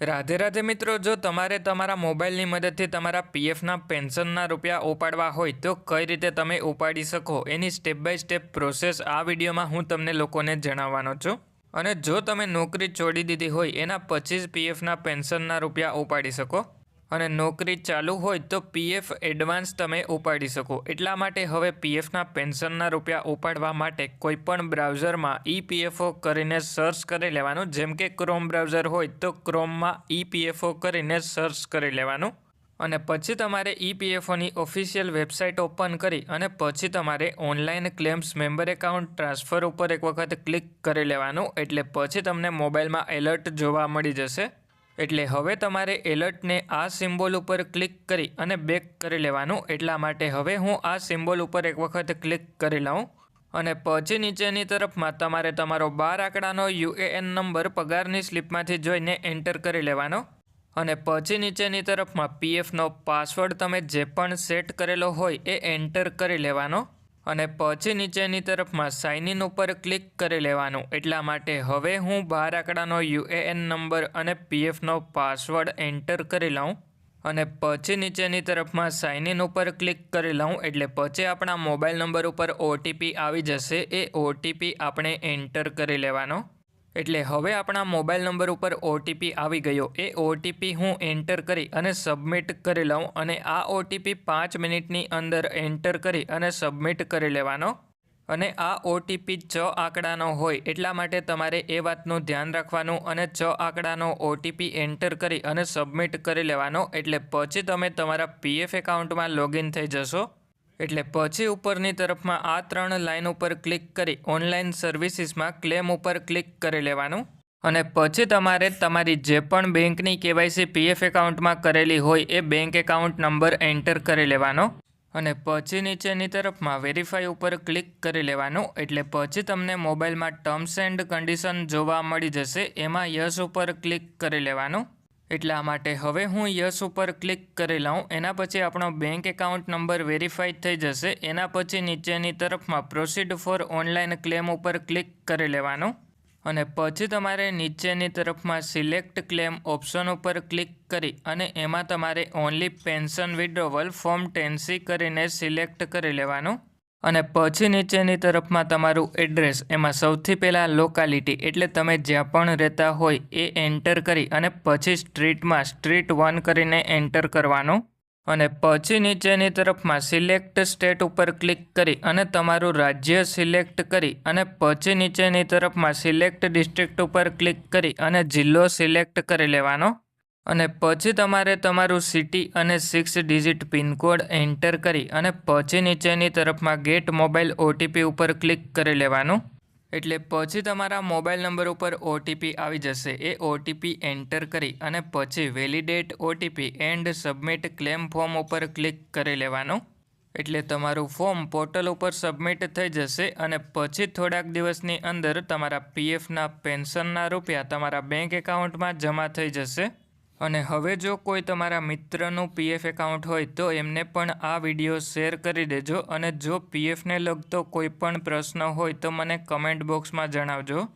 રાધે રાધે મિત્રો, જો તમારે તમારા મોબાઈલની મદદથી તમારા પીએફના પેન્શનના રૂપિયા ઉપાડવા હોય, તો કઈ રીતે તમે ઉપાડી શકો? એની સ્ટેપ બાય સ્ટેપ પ્રોસેસ આ વિડીયોમાં હું તમને લોકોને જણાવવાનો છું. અને જો તમે નોકરી છોડી દીધી હોય, એના પછી જ પીએફના પેન્શનના રૂપિયા ઉપાડી શકો. અને નોકરી ચાલુ હોય તો પીએફ એડવાન્સ તમે ઉપાડી શકો. એટલા માટે હવે પીએફના પેન્શનના રૂપિયા ઉપાડવા માટે કોઈપણ બ્રાઉઝરમાં ઈપીએફઓ કરીને સર્ચ કરી લેવાનું. જેમ કે ક્રોમ બ્રાઉઝર હોય તો ક્રોમમાં ઈપીએફઓ કરીને સર્ચ કરી લેવાનું. અને પછી તમારે ઈપીએફઓની ઓફિશિયલ વેબસાઇટ ઓપન કરી અને પછી તમારે online claims member account transfer ઉપર એક વખત ક્લિક કરી લેવાનું. એટલે પછી તમને મોબાઈલમાં એલર્ટ જોવા મળી જશે. એટલે હવે તમારે એલર્ટને આ સિમ્બોલ ઉપર ક્લિક કરી અને બેક કરી લેવાનું. એટલા માટે હવે હું આ સિમ્બોલ ઉપર એક વખત ક્લિક કરી લઉં અને પછી નીચેની તરફમાં તમારે તમારો બાર આંકડાનો યુએએન નંબર પગારની સ્લિપમાંથી જોઈને એન્ટર કરી લેવાનો અને પછી નીચેની તરફમાં પીએફનો પાસવર્ડ તમે જે પણ સેટ કરેલો હોય એ એન્ટર કરી લેવાનો. અને પછી નીચેની તરફમાં સાઇન ઇન ઉપર ક્લિક કરી લેવાનું. એટલા માટે હવે હું બાર આંકડાનો યુએએન નંબર અને પીએફનો પાસવર્ડ એન્ટર કરી લઉં અને પછી નીચેની તરફમાં સાઇન ઇન ઉપર ક્લિક કરી લઉં એટલે પછી આપણા મોબાઈલ નંબર ઉપર ઓટીપી આવી જશે. એ ઓટીપી આપણે એન્ટર કરી લેવાનો. એટલે હવે આપણા મોબાઈલ નંબર ઉપર ઓટીપી આવી ગયો. એ ઓટીપી હું એન્ટર કરી અને સબમિટ કરી લઉં અને આ ઓટીપી પાંચ મિનિટની અંદર એન્ટર કરી અને સબમિટ કરી લેવાનો. અને આ ઓટીપી છ આંકડાનો હોય એટલા માટે તમારે એ વાતનું ધ્યાન રાખવાનું અને છ આંકડાનો ઓટીપી એન્ટર કરી અને સબમિટ કરી લેવાનો. એટલે પછી તમે તમારા પીએફ એકાઉન્ટમાં લોગિન થઈ જશો. એટલે પછી ઉપરની તરફમાં આ ત્રણ લાઇન ઉપર ક્લિક કરી ઓનલાઈન સર્વિસીસમાં ક્લેમ ઉપર ક્લિક કરી લેવાનું. અને પછી તમારે તમારી જે પણ બેંકની કેવાયસી પીએફ એકાઉન્ટમાં કરેલી હોય એ બેંક એકાઉન્ટ નંબર એન્ટર કરી લેવાનો. અને પછી નીચેની તરફમાં વેરીફાઈ ઉપર ક્લિક કરી લેવાનું. એટલે પછી તમને મોબાઈલમાં ટર્મ્સ એન્ડ કન્ડિશન જોવા મળી જશે. એમાં યસ ઉપર ક્લિક કરી લેવાનું. એટલા માટે હવે હું યસ ઉપર ક્લિક કરી લઉં એના પછી આપણો બેંક એકાઉન્ટ નંબર વેરીફાઈ થઈ જશે, એના પછી નીચેની તરફમાં પ્રોસીડ ફોર ઓનલાઈન ક્લેમ ઉપર ક્લિક કરી લેવાનું અને પછી તમારે નીચેની તરફમાં સિલેક્ટ ક્લેમ ઓપ્શન ઉપર ક્લિક કરી અને એમાં તમારે only pension withdrawal form ten C કરીને સિલેક્ટ કરી લેવાનું. અને પછી નીચેની તરફમાં તમારું એડ્રેસ, એમાં સૌથી પહેલાં લોકાલિટી એટલે તમે જ્યાં પણ રહેતા હોય એ એન્ટર કરી અને પછી સ્ટ્રીટમાં સ્ટ્રીટ વન કરીને એન્ટર કરવાનું. અને પછી નીચેની તરફમાં સિલેક્ટ સ્ટેટ ઉપર ક્લિક કરી અને તમારું રાજ્ય સિલેક્ટ કરી અને પછી નીચેની તરફમાં સિલેક્ટ ડિસ્ટ્રિક્ટ ઉપર ક્લિક કરી અને જિલ્લો સિલેક્ટ કરી લેવાનો. અને પછી તમારે તમારું સિટી અને સિક્સ ડિજિટ પિનકોડ એન્ટર કરી અને પછી નીચેની તરફમાં ગેટ મોબાઈલ ઓટીપી ઉપર ક્લિક કરી લેવાનું. એટલે પછી તમારા મોબાઈલ નંબર ઉપર ઓટીપી આવી જશે. એ ઓટીપી એન્ટર કરી અને પછી validate OTP and submit claim form ઉપર ક્લિક કરી લેવાનું. એટલે તમારું ફોર્મ પોર્ટલ ઉપર સબમિટ થઈ જશે અને પછી થોડાક દિવસની અંદર તમારા પીએફના પેન્શનના રૂપિયા તમારા બેંક એકાઉન્ટમાં જમા થઈ જશે. અને હવે જો કોઈ તમારા મિત્રનું પીએફ એકાઉન્ટ હોય તો એમને પણ આ વીડિયો શેર કરી દેજો અને જો પીએફને લગતો કોઈ પણ પ્રશ્ન હોય તો મને કમેન્ટ બોક્સમાં જણાવજો.